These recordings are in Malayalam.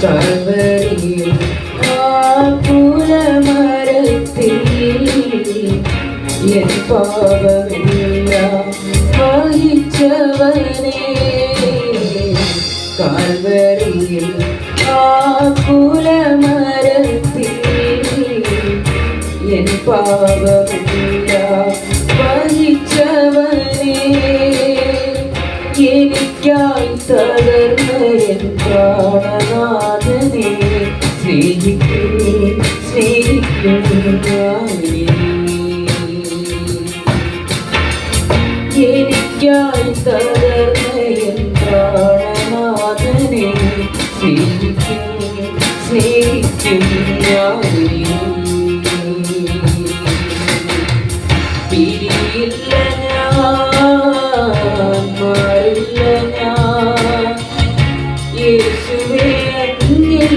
കർവരിയിൽ ആകുലമരത്തിൽ എൻ പാപമെല്ലാം വഹിച്ചവനേ കാൽവരിയിൽ ആകുലമരത്തിൽ എൻ പാപമെല്ലാം വഹിച്ചവനേ എനിക്കായി തകർന്ന എൻ പ്രാണനാഥനെ സ്നേഹിക്കുന്നു സ്നേഹിക്കുന്നു. എനിക്കായി തകർന്ന പ്രാണനാഥനെ സ്നേഹിക്കുന്നു സ്നേഹിക്കുന്നു ഞാനേ. പിരിയില്ല ഞാൻ മാറില്ല ഞാൻ യേശുവേ അങ്ങിൽ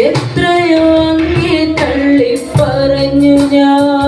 എത്രയോ അങ്ങേ തള്ളി പറഞ്ഞു ഞാൻ?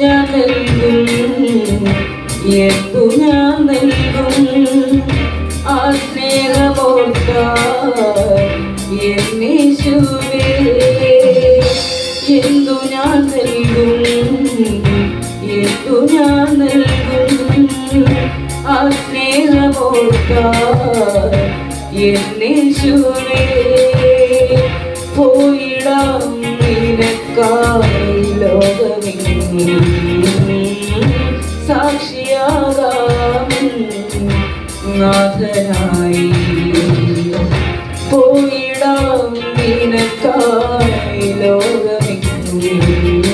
ഞാൻ നൽകും എന്തു ഞാൻ നൽകും ആ സ്നേഹമോർത്ത എന്തു ഞാൻ നൽകും എന്തു ഞാൻ നൽകും ആ സ്നേഹമോർത്ത എന്നേശുവേ പോയിടാം നിനക്കായി നാഥനായി പോയിടാം നിനക്കായി ലോകമെങ്ങും.